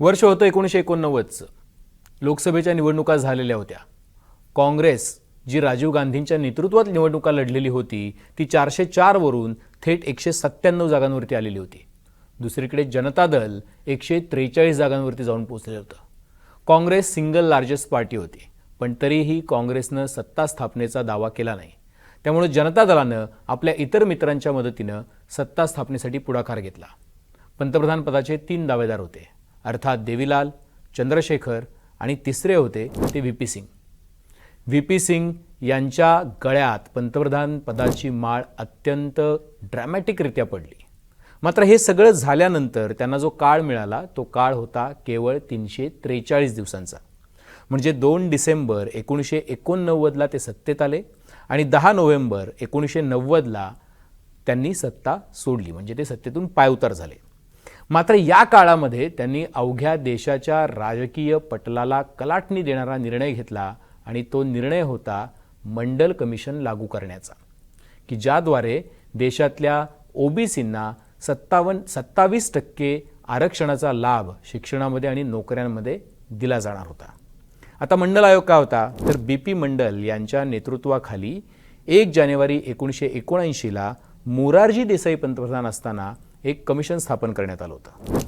वर्ष होतं एकोणीसशे एकोणनव्वदचं. लोकसभेच्या निवडणुका झालेल्या होत्या. काँग्रेस जी राजीव गांधींच्या नेतृत्वात निवडणुका लढलेली होती ती चारशे चारवरून थेट एकशे सत्त्याण्णव जागांवरती आलेली होती. दुसरीकडे जनता दल एकशे त्रेचाळीस जागांवरती जाऊन पोचलेलं होतं. काँग्रेस सिंगल लार्जेस्ट पार्टी होती पण तरीही काँग्रेसनं सत्ता स्थापनेचा दावा केला नाही. त्यामुळे जनता दलानं आपल्या इतर मित्रांच्या मदतीनं सत्ता स्थापनेसाठी पुढाकार घेतला. पंतप्रधान पदाचे तीन दावेदार होते. अर्थात देवीलाल चंद्रशेखर आणि तिसरे होते ते V P Singh. V P Singh यांच्या गळ्यात पंतप्रधान पदाची माळ अत्यंत ड्रॅमॅटिकरित्या पडली. मात्र हे सगळं झाल्यानंतर त्यांना जो काळ मिळाला तो काळ होता केवळ तीनशे त्रेचाळीस दिवसांचा. म्हणजे दोन डिसेंबर एकोणीसशे एकोणनव्वदला ते सत्तेत आले आणि दहा नोव्हेंबर एकोणीसशे नव्वदला त्यांनी सत्ता सोडली. म्हणजे ते सत्तेतून पायउतार झाले. मात्र या काळामध्ये त्यांनी अवघ्या देशाच्या राजकीय पटलाला कलाटणी देणारा निर्णय घेतला आणि तो निर्णय होता मंडल कमिशन लागू करण्याचा की ज्याद्वारे देशातल्या ओबीसींना सत्तावन्न सत्तावीस टक्के आरक्षणाचा लाभ शिक्षणामध्ये आणि नोकऱ्यांमध्ये दिला जाणार होता. आता मंडल आयोग का होता? तर बी पी मंडल यांच्या नेतृत्वाखाली एक जानेवारी एकोणीसशे एकोणऐंशीला मोरारजी देसाई पंतप्रधान असताना एक कमिशन स्थापन करण्यात आलं होतं.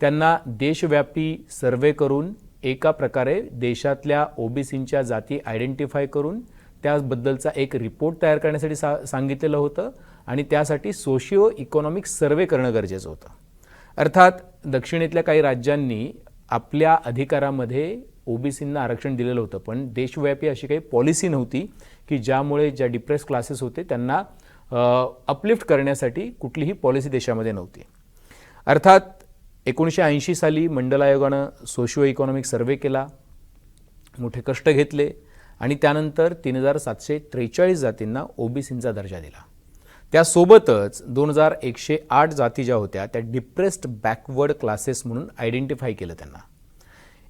त्यांना देशव्यापी सर्वे करून एका प्रकारे देशातल्या ओबीसींच्या जाती आयडेंटिफाय करून त्याबद्दलचा एक रिपोर्ट तयार करण्यासाठी सा सांगितलेलं होतं आणि त्यासाठी सोशिओ इकॉनॉमिक सर्वे करणं गरजेचं होतं. अर्थात दक्षिणेतल्या काही राज्यांनी आपल्या अधिकारामध्ये ओबीसींना आरक्षण दिलेलं होतं पण देशव्यापी अशी काही पॉलिसी नव्हती की ज्यामुळे ज्या डिप्रेस क्लासेस होते त्यांना अपलिफ्ट करण्यासाठी कुठलीही पॉलिसी देशामध्ये नव्हती. अर्थात एकोणीसशे ऐंशी साली मंडल आयोगानं सोशिओ इकॉनॉमिक सर्वे केला मोठे कष्ट घेतले आणि त्यानंतर तीन हजार सातशे त्रेचाळीस जातींना ओबीसींचा दर्जा दिला. त्यासोबतच दोन हजार एकशे आठ जाती ज्या होत्या त्या डिप्रेस्ड बॅकवर्ड क्लासेस म्हणून आयडेंटिफाय केलं त्यांना.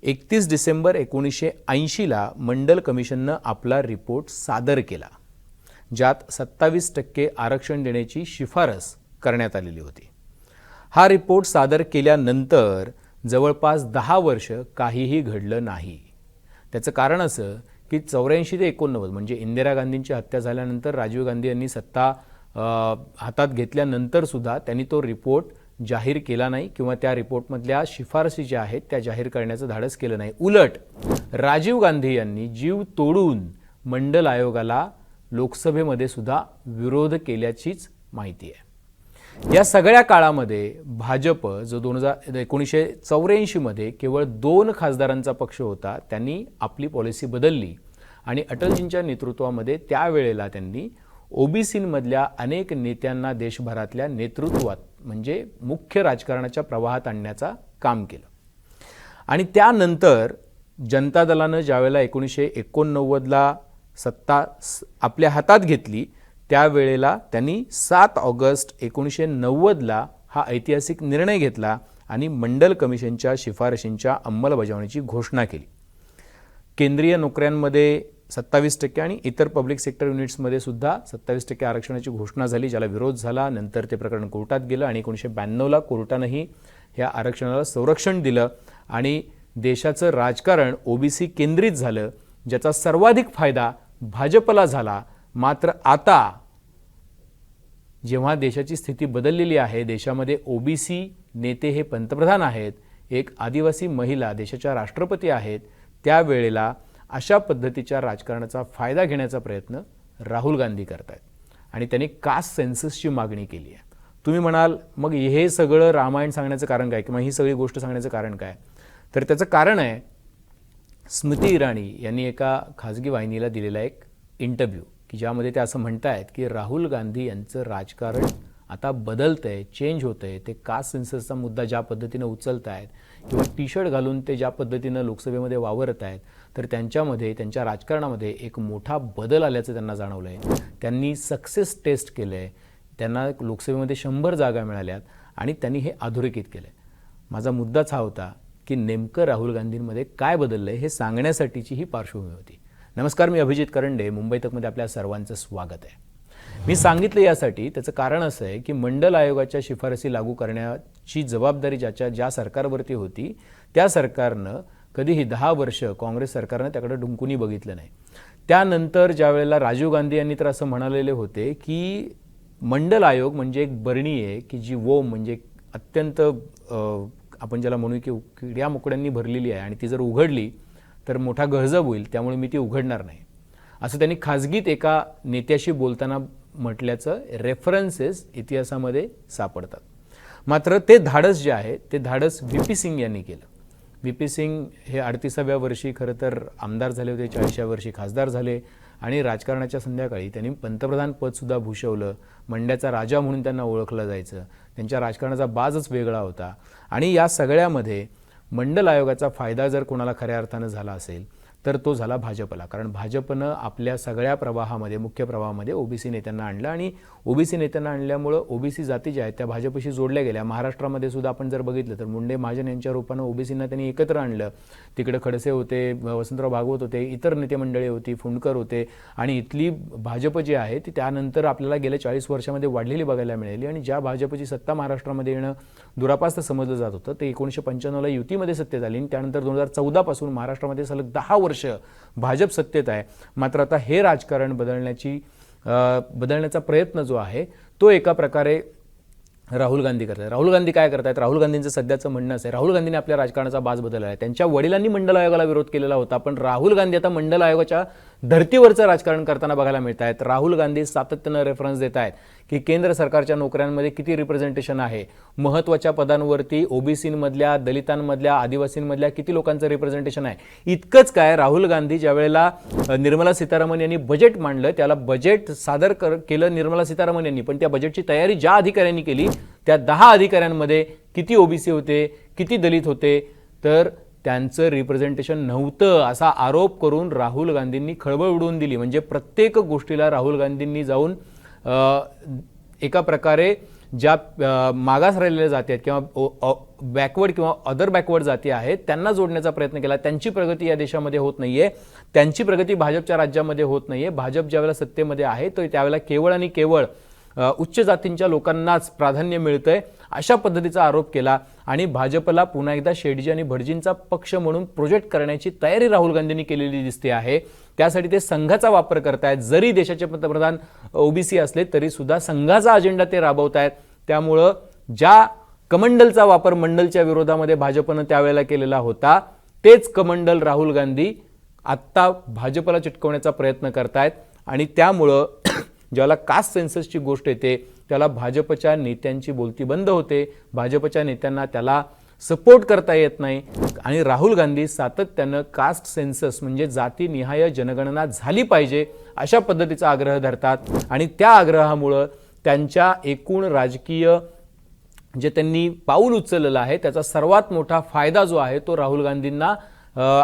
एकतीस डिसेंबर एकोणीसशे ऐंशीला मंडल कमिशननं आपला रिपोर्ट सादर केला. ज्यात सत्तावीस टक्के आरक्षण देण्याची शिफारस करण्यात आलेली होती. हा रिपोर्ट सादर केल्यानंतर जवळपास दहा वर्ष काहीही घडलं नाही. त्याचं कारण असं की चौऱ्याऐंशी ते एकोणनव्वद म्हणजे इंदिरा गांधींची हत्या झाल्यानंतर राजीव गांधी यांनी सत्ता हातात घेतल्यानंतरसुद्धा त्यांनी तो रिपोर्ट जाहीर केला नाही किंवा त्या रिपोर्टमधल्या शिफारसी ज्या आहेत त्या जाहीर करण्याचं धाडस केलं नाही. उलट राजीव गांधी यांनी जीव तोडून मंडल आयोगाला लोकसभेमध्ये सुद्धा विरोध केल्याचीच माहिती आहे. या सगळ्या काळामध्ये भाजप जो दोन हजार एकोणीसशे चौऱ्याऐंशीमध्ये केवळ दोन खासदारांचा पक्ष होता त्यांनी आपली पॉलिसी बदलली आणि अटलजींच्या नेतृत्वामध्ये त्यावेळेला त्यांनी ओबीसींमधल्या अनेक नेत्यांना देशभरातल्या नेतृत्वात म्हणजे मुख्य राजकारणाच्या प्रवाहात आणण्याचा काम केलं. आणि त्यानंतर जनता दलानं ज्यावेळेला एकोणीसशे एकोणनव्वदला सत्ता आपल्या हातात घेतली त्यावेळेला त्यांनी सात ऑगस्ट एकोणीसशे नव्वदला हा ऐतिहासिक निर्णय घेतला आणि मंडल कमिशनच्या शिफारशींच्या अंमलबजावणीची घोषणा केली. केंद्रीय नोकऱ्यांमध्ये सत्तावीस टक्के आणि इतर पब्लिक सेक्टर युनिट्समध्ये सुद्धा सत्तावीस टक्के आरक्षणाची घोषणा झाली ज्याला विरोध झाला. नंतर ते प्रकरण कोर्टात गेलं आणि एकोणीसशे ब्याण्णवला कोर्टानंही ह्या आरक्षणाला संरक्षण दिलं आणि देशाचं राजकारण ओबीसी केंद्रित झालं ज्याचा सर्वाधिक फायदा भाजपला झाला. मात्र आता जेव्हा देशाची स्थिती बदललेली आहे देशामध्ये ओबीसी नेते हे पंतप्रधान आहेत एक आदिवासी महिला देशाच्या राष्ट्रपती आहेत त्यावेळेला अशा पद्धतीच्या राजकारणाचा फायदा घेण्याचा प्रयत्न राहुल गांधी करत आहेत आणि त्यांनी कास्ट सेन्ससची मागणी केली आहे. तुम्ही म्हणाल मग हे सगळं रामायण सांगण्याचं कारण काय? किंवा ही सगळी गोष्ट सांगण्याचं कारण काय? तर त्याचं कारण आहे स्मृती इराणी यांनी एका खाजगी वाहिनीला दिलेला एक इंटरव्ह्यू की ज्यामध्ये ते असं म्हणतायत की राहुल गांधी यांचं राजकारण आता बदलतंय चेंज होतंय. ते कास्ट सेन्ससचा मुद्दा ज्या पद्धतीनं उचलत आहेत किंवा टी शर्ट घालून ते ज्या पद्धतीनं लोकसभेमध्ये वावरत आहेत तर त्यांच्यामध्ये त्यांच्या राजकारणामध्ये एक मोठा बदल आल्याचं त्यांना जाणवलं आहे त्यांनी सक्सेस टेस्ट केलं आहे त्यांना लोकसभेमध्ये शंभर जागा मिळाल्यात आणि त्यांनी हे अधोरेखित केलं आहे माझा मुद्दाच हा होता की नेमकं राहुल गांधींमध्ये काय बदललं आहे हे सांगण्यासाठीची ही पार्श्वभूमी होती. नमस्कार मी अभिजित करंडे मुंबई तकमध्ये आपल्या सर्वांचं स्वागत आहे. मी सांगितलं यासाठी त्याचं कारण असं आहे की मंडल आयोगाच्या शिफारसी लागू करण्याची जबाबदारी ज्याच्या ज्या सरकारवरती होती त्या सरकारनं कधीही दहा वर्ष काँग्रेस सरकारनं त्याकडे डुंकुनी बघितलं नाही. त्यानंतर ज्या वेळेला राजीव गांधी यांनी तर असं म्हणालेले होते की मंडल आयोग म्हणजे एक बरणी आहे की जी वोम म्हणजे अत्यंत आपण ज्याला म्हणू की किड्या मुकड्यांनी भरलेली आहे आणि ती जर उघडली तर मोठा गहजब होईल त्यामुळे मी ती उघडणार नाही. असं त्यांनी खाजगीत एका नेत्याशी बोलताना म्हटल्याचं रेफरन्सेस इतिहासामध्ये सापडतात. मात्र ते धाडस जे आहे ते धाडस व्ही पी सिंग यांनी केलं. व्ही पी सिंग हे अडतीसाव्या वर्षी खरं तर आमदार झाले होते चाळीसव्या वर्षी खासदार झाले. आणि राजकारणाच्या संध्याकाळी त्यांनी पंतप्रधान पदसुद्धा भूषवलं. मंड्याचा राजा म्हणून त्यांना ओळखलं जायचं. त्यांच्या राजकारणाचा बाजच वेगळा होता. आणि या सगळ्यामध्ये मंडल आयोगाचा फायदा जर कोणाला खऱ्या अर्थानं झाला असेल तर तो झाला भाजपला. कारण भाजपनं आपल्या सगळ्या प्रवाहामध्ये मुख्य प्रवाहामध्ये ओबीसी नेत्यांना आणलं आणि ओबीसी नेत्यांना आणल्यामुळं ओबीसी जाती ज्या आहेत त्या भाजपशी जोडल्या गेल्या. महाराष्ट्रामध्ये सुद्धा आपण जर बघितलं तर मुंडे महाजन यांच्या रूपानं ओबीसींना त्यांनी एकत्र आणलं. तिकडे खडसे होते वसंतराव भागवत होते इतर नेते मंडळी होती फुंडकर होते आणि इथली भाजप जी आहे ती त्यानंतर आपल्याला गेल्या चाळीस वर्षामध्ये वाढलेली बघायला मिळाली आणि ज्या भाजपची सत्ता महाराष्ट्रामध्ये येणं दुरापास्त समजलं जात होतं ते एकोणीसशे पंच्याण्णवला युतीमध्ये सत्तेत आली आणि त्यानंतर दोन हजार चौदापासून महाराष्ट्रामध्ये सलग दहा वर्ष भाजप सत्तेत आहे. मात्र आता हे राजकारण बदलण्याची बदलण्याचा प्रयत्न जो आहे तो एका प्रकारे राहुल गांधी करतात राहुल गांधी काय करतायत? राहुल गांधींचं सध्याचं म्हणणं असं आहे. राहुल गांधीने आपल्या राजकारणाचा बाज बदलला आहे. त्यांच्या वडिलांनी मंडल आयोगाला विरोध केलेला होता पण राहुल गांधी आता मंडल आयोगाच्या धर्तीवरचं राजकारण करताना बघायला मिळत आहेत राहुल गांधी सातत्यानं रेफरन्स देत आहेत की केंद्र सरकारच्या नोकऱ्यांमध्ये किती रिप्रेझेंटेशन आहे? महत्त्वाच्या पदांवरती ओबीसीमधल्या दलितांमधल्या आदिवासींमधल्या किती लोकांचं रिप्रेझेंटेशन आहे? इतकंच काय राहुल गांधी ज्या वेळेला निर्मला सीतारामन यांनी बजेट मांडलं त्याला बजेट सादर कर केलं निर्मला सीतारामन यांनी. पण त्या बजेटची तयारी ज्या अधिकाऱ्यांनी केली त्या दहा अधिकाऱ्यांमध्ये किती ओबीसी होते किती दलित होते तर त्यांचं रिप्रेझेंटेशन नव्हतं असा आरोप करून राहुल गांधींनी खळबळ उडवून दिली. म्हणजे प्रत्येक गोष्टीला राहुल गांधींनी जाऊन एका प्रकारे ज्या मागास राहिलेल्या जाती आहेत किंवा बॅकवर्ड किंवा अदर बॅकवर्ड जाती आहेत त्यांना जोडण्याचा प्रयत्न केला. त्यांची प्रगती या देशामध्ये होत नाही आहे त्यांची प्रगती भाजपच्या राज्यामध्ये होत नाही आहे भाजप ज्यावेळेला सत्तेमध्ये आहे तर त्यावेळेला केवळ आणि केवळ उच्च जातींच्या लोकांनाच प्राधान्य मिळतं आहे अशा पद्धतीचा आरोप केला आणि भाजपला पुन्हा एकदा शेडजी आणि भटजींचा पक्ष म्हणून प्रोजेक्ट करण्याची तयारी राहुल गांधींनी केलेली दिसते आहे. त्यासाठी ते संघाचा वापर करतायत. जरी देशाचे पंतप्रधान ओबीसी असले तरी सुद्धा संघाचा अजेंडा ते राबवत आहेत त्यामुळं ज्या कमंडलचा वापर मंडलच्या विरोधामध्ये भाजपनं त्यावेळेला केलेला होता तेच कमंडल राहुल गांधी आत्ता भाजपला चिटकवण्याचा प्रयत्न करतायत. आणि त्यामुळं ज्याला कास्ट सेन्ससची गोष्ट येते त्याला भाजपच्या नेत्यांची बोलती बंद होते. भाजपच्या नेत्यांना त्याला सपोर्ट करता येत नाही. आणि राहुल गांधी सातत्यानं कास्ट सेन्सस म्हणजे जातीनिहाय जनगणना झाली पाहिजे अशा पद्धतीचा आग्रह धरतात. आणि त्या आग्रहामुळं त्यांच्या एकूण राजकीय जे त्यांनी पाऊल उचललेलं आहे त्याचा सर्वात मोठा फायदा जो आहे तो राहुल गांधींना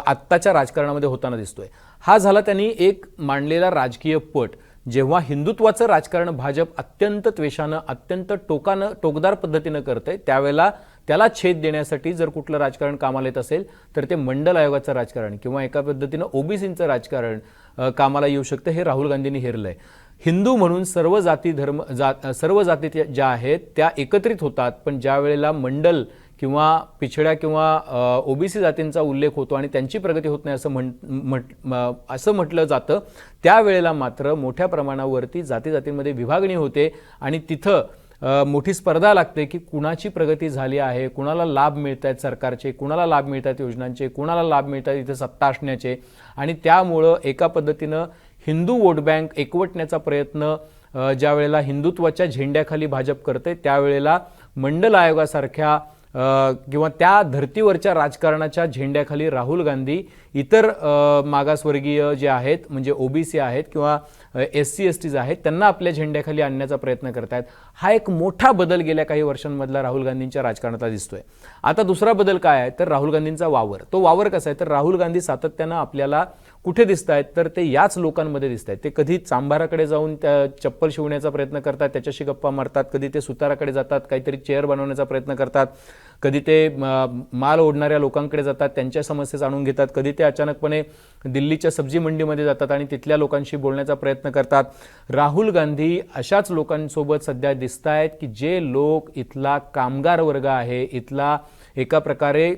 आत्ताच्या राजकारणामध्ये होताना दिसतोय. हा झाला त्यांनी एक मांडलेला राजकीय पट. जेव्हा हिंदुत्वाचं राजकारण भाजप अत्यंत त्वेषानं अत्यंत टोकानं टोकदार पद्धतीनं करतंय त्यावेळेला त्याला छेद देण्यासाठी जर कुठलं राजकारण कामाला येत असेल तर ते मंडल आयोगाचं राजकारण किंवा एका पद्धतीनं ओबीसींचं राजकारण कामाला येऊ शकतं हे राहुल गांधींनी हेरलं आहे हिंदू म्हणून सर्व जाती धर्म जात सर्व जाती ज्या आहेत त्या एकत्रित होतात पण ज्या वेळेला मंडल किंवा पिछड्या किंवा ओबीसी जातींचा उल्लेख होतो आणि त्यांची प्रगती होत नाही असं म्हण म्हट- असं म्हटलं जातं त्यावेळेला मात्र मोठ्या प्रमाणावरती जाती जातींमध्ये विभागणी होते आणि तिथं मोठी स्पर्धा लागते की कुणाची प्रगती झाली आहे कुणाला लाभ मिळत आहेत सरकारचे कुणाला लाभ मिळत आहेत योजनांचे कुणाला लाभ मिळत आहेत इथे सत्ता असण्याचे. आणि त्यामुळं एका पद्धतीनं हिंदू वोट बँक एकवटण्याचा प्रयत्न ज्या वेळेला हिंदुत्वाच्या झेंड्याखाली भाजप करते त्यावेळेला मंडल आयोगासारख्या किंवा त्या धर्तीवरच्या राजकारणाच्या झेंड्याखाली राहुल गांधी इतर मागासवर्गीय जे आहेत म्हणजे ओबीसी आहेत किंवा एस सी एस टीज आहेत त्यांना आपल्या झेंड्याखाली आणण्याचा प्रयत्न करतायत. हा एक मोठा बदल गेल्या काही वर्षांमधला राहुल गांधींच्या राजकारणातला दिसतोय. आता दुसरा बदल काय आहे? तर राहुल गांधींचा वावर. तो वावर कसा आहे? तर राहुल गांधी सातत्यानं आपल्याला कुठे दिसत आहेत तर ते याच लोकांमध्ये दिसत आहेत ते कधी चांभाराकडे जाऊन त्या चप्पल शिवण्याचा प्रयत्न करतात त्याच्याशी गप्पा मारतात कधी ते सुताराकडे जातात काहीतरी चेअर बनवण्याचा प्रयत्न करतात कधी ते माल ओढणाऱ्या लोकांकडे जातात त्यांच्या समस्या जाणून घेतात कधी ते अचानकपणे दिल्लीच्या सब्जी मंडीमध्ये जातात आणि तिथल्या लोकांशी बोलण्याचा प्रयत्न करतात. राहुल गांधी अशाच लोकांसोबत सध्या दिसत आहेत की जे लोक इथला कामगार वर्ग आहे इथला एका प्रकारे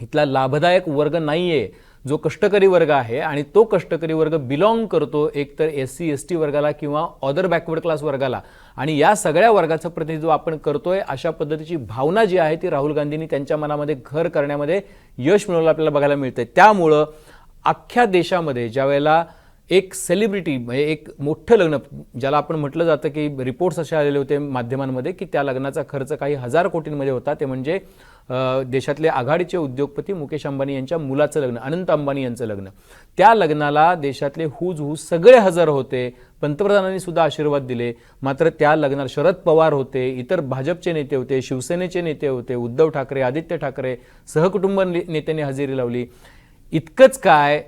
इथला लाभदायक वर्ग नाही आहे जो कष्टकरी वर्ग आहे आणि तो कष्टकरी वर्ग बिलॉंग करतो एकतर एस सी एस टी वर्गाला किंवा अदर बॅकवर्ड क्लास वर्गाला. आणि या सगळ्या वर्गाचं प्रतिनिधित्व आपण करतोय अशा पद्धतीची भावना जी आहे ती राहुल गांधींनी त्यांच्या मनामध्ये घर करण्यामध्ये यश मिळवलं आपल्याला बघायला मिळतंय. त्यामुळं अख्ख्या देशामध्ये ज्या वेळेला एक सेलिब्रिटी म्हणजे एक मोठं लग्न ज्याला आपण म्हटलं जातं की रिपोर्ट्स असे आलेले होते माध्यमांमध्ये की त्या लग्नाचा खर्च काही हजार कोटींमध्ये होता. ते म्हणजे देशातले आघाडीचे उद्योगपती मुकेश अंबानी यांच्या मुलाचं लग्न अनंत अंबानी यांचं लग्न. त्या लग्नाला देशातले हुज हुज सगळे हजर होते. पंतप्रधानांनी सुद्धा आशीर्वाद दिले. मात्र त्या लग्नात शरद पवार होते इतर भाजपचे नेते होते शिवसेनेचे नेते होते उद्धव ठाकरे आदित्य ठाकरे सहकुटुंब ने- नेत्यांनी हजेरी लावली. इतकंच काय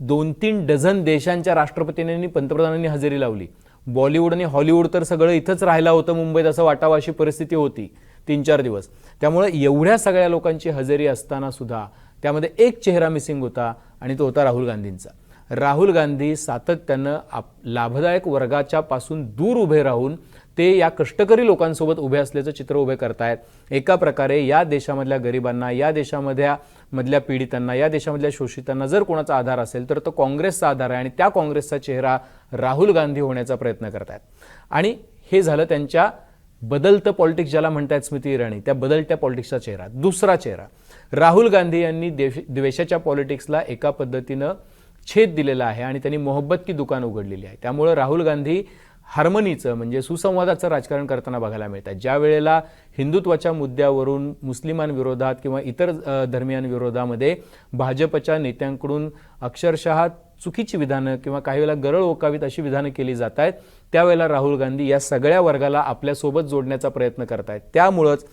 दोन तीन डझन देशांच्या राष्ट्रपतींनी पंतप्रधानांनी हजेरी लावली. बॉलिवूड आणि हॉलिवूड तर सगळं इथंच राहिलं होतं मुंबईत असं वाटावं अशी परिस्थिती होती तीन चार दिवस. त्यामुळे एवढ्या सगळ्या लोकांची हजेरी असताना सुद्धा त्यामध्ये एक चेहरा मिसिंग होता आणि तो होता राहुल गांधींचा. राहुल गांधी सातत्यानं आप लाभदायक वर्गाच्या पासून दूर उभे राहून ते या कष्टकरी लोकांसोबत उभे असल्याचं चित्र उभे करतायत. एका प्रकारे या देशामधल्या गरिबांना या देशामधल्या मधल्या पीडितांना या देशामधल्या शोषितांना जर कोणाचा आधार असेल तर तो काँग्रेसचा आधार आहे आणि त्या काँग्रेसचा चेहरा राहुल गांधी होण्याचा प्रयत्न करतायत. आणि हे झालं त्यांच्या बदलतं पॉलिटिक्स ज्याला म्हणतात स्मृती इराणी त्या बदलत्या पॉलिटिक्सचा चेहरा दुसरा चेहरा. राहुल गांधी यांनी देश द्वेषाच्या पॉलिटिक्सला एका पद्धतीनं छेद दिलेला आहे आणि त्यांनी मोहब्बत की दुकान उघडलेली आहे. त्यामुळं राहुल गांधी हार्मनीचं म्हणजे सुसंवादाचं राजकारण करताना बघायला मिळतात ज्या वेळेला हिंदुत्वाच्या मुद्द्यावरून मुस्लिमांविरोधात किंवा इतर धर्मियांविरोधामध्ये भाजपच्या नेत्यांकडून अक्षरशः चुकीची विधानं किंवा काही वेळेला गरळ ओकावीत अशी विधानं केली जात आहेत त्यावेळेला राहुल गांधी या सगळ्या वर्गाला आपल्यासोबत जोडण्याचा प्रयत्न करत आहेत. त्यामुळंच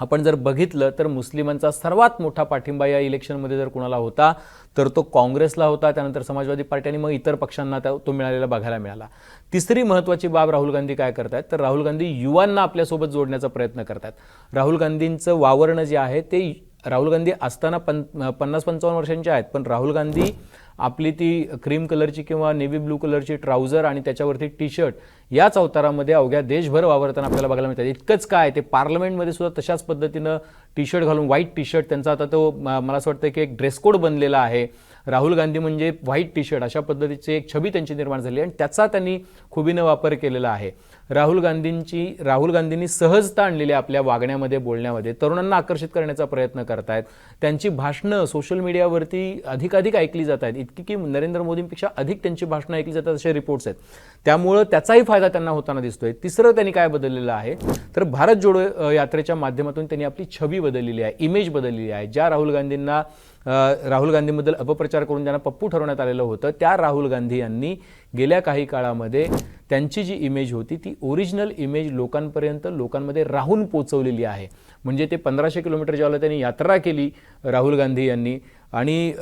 आपण जर बघितलं तर मुस्लिमांचा सर्वात मोठा पाठिंबा या इलेक्शनमध्ये जर कुणाला होता तर तो काँग्रेसला होता त्यानंतर समाजवादी पार्टी आणि मग इतर पक्षांना त्या- तो मिळालेला बघायला मिळाला. तिसरी महत्त्वाची बाब राहुल गांधी काय करतायत? तर राहुल गांधी युवांना आपल्यासोबत जोडण्याचा प्रयत्न करतात राहुल गांधींचं वावरणं जे आहे ते राहुल गांधी असताना पन पन्नास पंचावन्न वर्षांचे आहेत पण राहुल गांधी आपली ती क्रीम कलरची किंवा नेव्ही ब्लू कलरची ट्राउझर आणि त्याच्यावरती टी शर्ट याच अवतारामध्ये अवघ्या देशभर वावरताना आपल्याला बघायला मिळतात. इतकंच काय ते पार्लमेंटमध्ये सुद्धा तशाच पद्धतीनं टी शर्ट घालून व्हाईट टी शर्ट त्यांचा आता तो मला असं वाटतं की एक ड्रेस कोड बनलेला आहे. राहुल गांधी म्हणजे व्हाईट टी शर्ट अशा पद्धतीची एक छबी त्यांची निर्माण झाली आणि त्याचा त्यांनी खुबीनं वापर केलेला आहे. राहुल गांधींची राहुल गांधींनी सहजता आणलेली आहे आपल्या वागण्यामध्ये बोलण्यामध्ये. तरुणांना आकर्षित करण्याचा प्रयत्न करतायत. त्यांची भाषणं सोशल मीडियावरती अधिकाधिक ऐकली जात आहेत. इतकी की नरेंद्र मोदींपेक्षा अधिक त्यांची भाषणं ऐकली जातात असे रिपोर्ट्स आहेत. त्यामुळं त्याचाही फायदा त्यांना होताना दिसतोय. तिसरं त्यांनी काय बदललेलं आहे? तर भारत जोडो यात्रेच्या माध्यमातून त्यांनी आपली छबी बदललेली आहे इमेज बदललेली आहे. ज्या राहुल गांधींना राहुल गांधींबद्दल अपप्रचार करून ज्यांना पप्पू ठरवण्यात आलेलं होतं त्या राहुल गांधी यांनी गेल्या काही काळामध्ये त्यांची जी इमेज होती ती ओरिजिनल इमेज लोकांपर्यंत लोकांमध्ये राहून पोचवलेली आहे. म्हणजे ते पंधराशे किलोमीटर ज्यावेळेला त्यांनी यात्रा केली राहुल गांधी यांनी आणि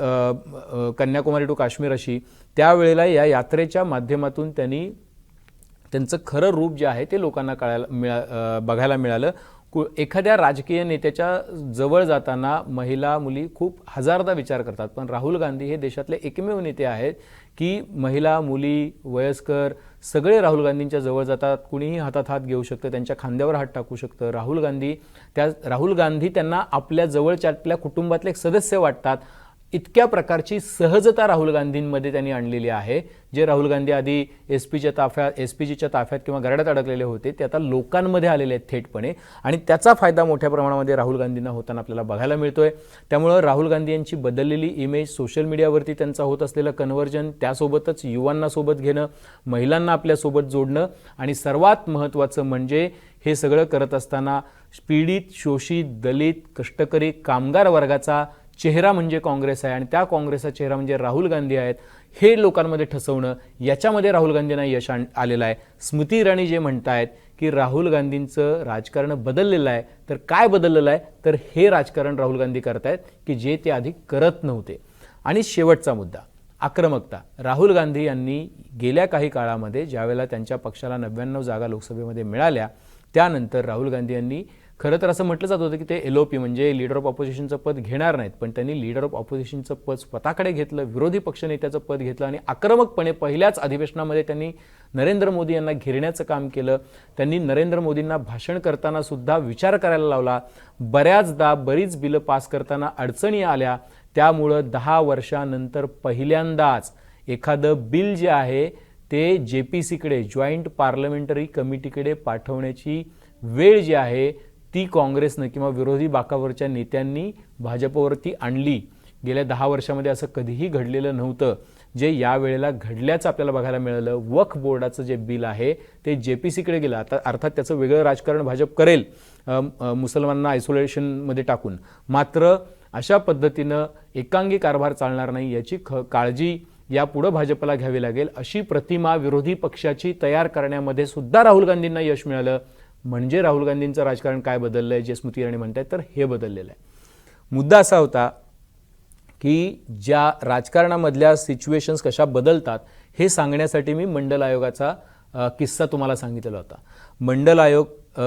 कन्याकुमारी टू काश्मीर अशी त्यावेळेला या यात्रेच्या माध्यमातून त्यांनी त्यांचं खरं रूप जे आहे ते लोकांना कळायला मिळा बघायला मिळालं. कु एखाद्या राजकीय नेत्याच्या जवळ जाताना महिला मुली खूप हजारदा विचार करतात. पण राहुल गांधी हे देशातले एकमेव नेते आहेत की महिला मुली वयस्कर सगळे राहुल गांधींच्या जवळ जातात. कुणीही हातात हात घेऊ शकतं त्यांच्या खांद्यावर हात टाकू शकतं. राहुल गांधी त्या राहुल गांधी त्यांना आपल्या जवळच्या आपल्या कुटुंबातले एक सदस्य वाटतात. इतक्या प्रकारची सहजता राहुल गांधींमध्ये त्यांनी आणलेली आहे. जे राहुल गांधी आधी एस पीच्या ताफ्यात एस पी जीच्या ताफ्यात किंवा गरड्यात अडकलेले होते ते आता लोकांमध्ये आलेले आहेत थेटपणे. आणि त्याचा फायदा मोठ्या प्रमाणामध्ये राहुल गांधींना होताना आपल्याला बघायला मिळतोय. त्यामुळं राहुल गांधी यांची बदललेली इमेज सोशल मीडियावरती त्यांचा होत असलेलं कन्व्हर्जन त्यासोबतच युवांना सोबत घेणं महिलांना आपल्यासोबत जोडणं आणि सर्वात महत्त्वाचं म्हणजे हे सगळं करत असताना पीडित शोषित दलित कष्टकरी कामगार वर्गाचा चेहरा म्हणजे काँग्रेस आहे आणि त्या काँग्रेसचा चेहरा म्हणजे राहुल गांधी आहेत हे लोकांमध्ये ठसवणं याच्यामध्ये राहुल गांधींना यश आण- आलेलं आहे. स्मृती इराणी जे म्हणतायत की राहुल गांधींचं राजकारण बदललेलं आहे तर काय बदललेलं आहे? तर हे राजकारण राहुल गांधी करतायत की जे ते आधी करत नव्हते. आणि शेवटचा मुद्दा आक्रमकता. राहुल गांधी यांनी गेल्या काही काळामध्ये ज्यावेळेला त्यांच्या पक्षाला नव्याण्णव जागा लोकसभेमध्ये मिळाल्या त्यानंतर राहुल गांधी यांनी खरं तर असं म्हटलं जात होतं की ते एल ओ पी म्हणजे लीडर ऑफ ऑपोजिशनचं पद घेणार नाहीत पण त्यांनी लीडर ऑफ ऑपोजिशनचं पद स्वतःकडे घेतलं विरोधी पक्षनेत्याचं पद घेतलं आणि आक्रमकपणे पहिल्याच अधिवेशनामध्ये त्यांनी नरेंद्र मोदी यांना घेरण्याचं काम केलं. त्यांनी नरेंद्र मोदींना भाषण करताना सुद्धा विचार करायला लावला. बऱ्याचदा बरीच बिलं पास करताना अडचणी आल्या. त्यामुळं दहा वर्षानंतर पहिल्यांदाच एखादं बिल जे आहे ते जे पी सीकडे जॉईंट पार्लमेंटरी कमिटीकडे पाठवण्याची वेळ जी आहे ती काँग्रेसनं किंवा विरोधी बाकावरच्या नेत्यांनी भाजपवरती आणली. गेल्या दहा वर्षामध्ये असं कधीही घडलेलं नव्हतं. जे या वेळेला घडल्याचं आपल्याला बघायला मिळालं वक्फ बोर्डाचं जे बिल आहे ते जे पी सीकडे गेलं. आता अर्थात त्याचं वेगळं राजकारण भाजप करेल मुसलमानांना आयसोलेशनमध्ये टाकून. मात्र अशा पद्धतीनं एकांगी कारभार चालणार नाही याची ख काळजी यापुढं भाजपला घ्यावी लागेल अशी प्रतिमा विरोधी पक्षाची तयार करण्यामध्ये सुद्धा राहुल गांधींना यश मिळालं. म्हणजे राहुल गांधींचं राजकारण काय बदललं आहे जे स्मृती इराणी म्हणतायत तर हे बदललेलं आहे. मुद्दा असा होता की ज्या राजकारणामधल्या सिच्युएशन्स कशा बदलतात हे सांगण्यासाठी मी मंडल आयोगाचा किस्सा तुम्हाला सांगितलेला होता. मंडल आयोग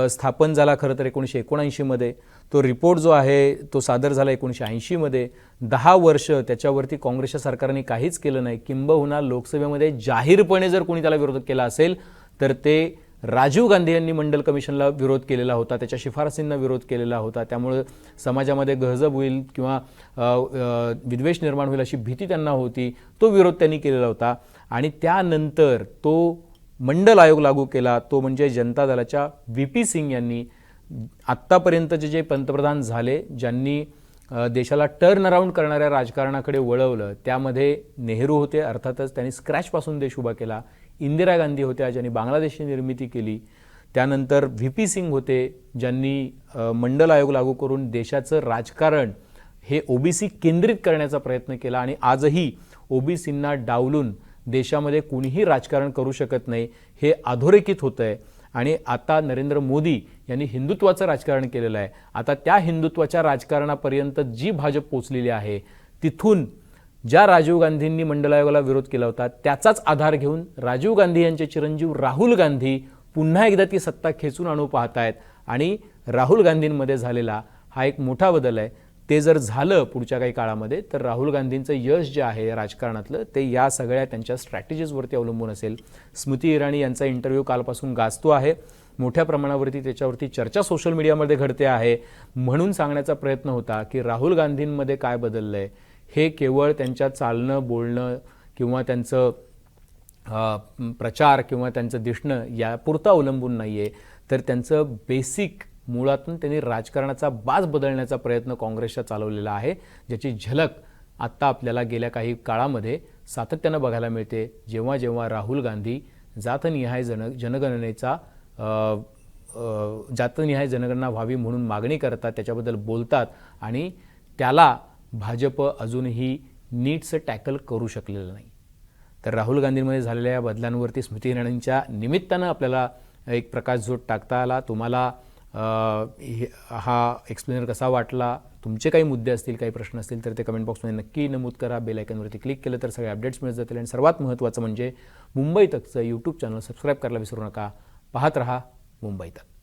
स्थापन झाला खरं तर एकोणीसशे एकोणऐंशीमध्ये तो रिपोर्ट जो आहे तो सादर झाला एकोणीसशे ऐंशीमध्ये दहा वर्ष त्याच्यावरती काँग्रेसच्या सरकारने काहीच केलं नाही. किंबहुना लोकसभेमध्ये जाहीरपणे जर कोणी त्याला विरोध केला असेल तर ते राजीव गांधी यांनी मंडल कमिशनला विरोध केलेला होता त्याच्या शिफारसींना विरोध केलेला होता त्यामुळे समाजामध्ये गहजब होईल किंवा विद्वेष निर्माण होईल अशी भीती त्यांना होती तो विरोध त्यांनी केलेला होता. आणि त्यानंतर तो मंडल आयोग लागू केला तो म्हणजे जनता दलाच्या व्ही पी सिंग यांनी. आत्तापर्यंतचे जे पंतप्रधान झाले ज्यांनी देशाला टर्न अराऊंड करणाऱ्या राजकारणाकडे वळवलं त्यामध्ये नेहरू होते अर्थातच त्यांनी स्क्रॅचपासून देश उभा केला. इंदिरा गांधी होत्या ज्यांनी बांगलादेशची निर्मिती केली. त्यानंतर व्ही पी सिंग होते ज्यांनी मंडल आयोग लागू करून देशाचं राजकारण हे ओबीसी केंद्रित करण्याचा प्रयत्न केला आणि आजही ओबीसींना डावलून देशामध्ये कुणीही राजकारण करू शकत नाही हे अधोरेखित होतं आहे आणि आता नरेंद्र मोदी यांनी हिंदुत्वाचं राजकारण केलेलं आहे. आता त्या हिंदुत्वाच्या राजकारणापर्यंत जी भाजप पोचलेली आहे तिथून ज्या राजीव गांधींनी मंडल आयोगाला विरोध केला होता त्याचाच आधार घेऊन राजीव गांधी यांचे चिरंजीव राहुल गांधी पुन्हा एकदा ती सत्ता खेचून आणू पाहत आहेत आणि राहुल गांधींमध्ये झालेला हा एक मोठा बदल आहे. ते जर झालं पुढच्या काही काळामध्ये तर राहुल गांधींचं यश जे आहे राजकारणातलं ते या सगळ्या त्यांच्या स्ट्रॅटेजीजवरती अवलंबून असेल. स्मृती इराणी यांचा इंटरव्ह्यू कालपासून गाजतो आहे. मोठ्या प्रमाणावरती त्याच्यावरती चर्चा सोशल मीडियामध्ये घडते आहे. म्हणून सांगण्याचा प्रयत्न होता की राहुल गांधींमध्ये काय बदललं आहे हे केवळ त्यांच्या चालणं बोलणं किंवा त्यांचं प्रचार किंवा त्यांचं दिसणं यापुरतं अवलंबून नाही आहे तर त्यांचं बेसिक मुळातून त्यांनी राजकारणाचा बाज बदलण्याचा प्रयत्न काँग्रेसच्या चालवलेला आहे ज्याची झलक आत्ता आपल्याला गेल्या काही काळामध्ये सातत्यानं बघायला मिळते. जेव्हा जेव्हा राहुल गांधी जातनिहाय जन जनगणनेचा जातनिहाय जनगणना व्हावी म्हणून मागणी करतात त्याच्याबद्दल बोलतात आणि त्याला भाजप अजूनही नीटचं टॅकल करू शकलेलं नाही. तर राहुल गांधींमध्ये झालेल्या या बदलांवरती स्मृती इराणींच्या निमित्तानं आपल्याला एक प्रकाशझोत टाकता आला. तुम्हाला हे- हा एक्सप्लेनर कसा वाटला? तुमचे काही मुद्दे असतील काही प्रश्न असतील तर ते कमेंट बॉक्समध्ये नक्की नमूद करा. बेल आयकनवरती क्लिक केलं तर सगळे अपडेट्स मिळत जातील. आणि सर्वात महत्त्वाचं म्हणजे मुंबई तकचं यूट्यूब चॅनल सबस्क्राईब करायला विसरू नका. पाहत रहा मुंबई तक.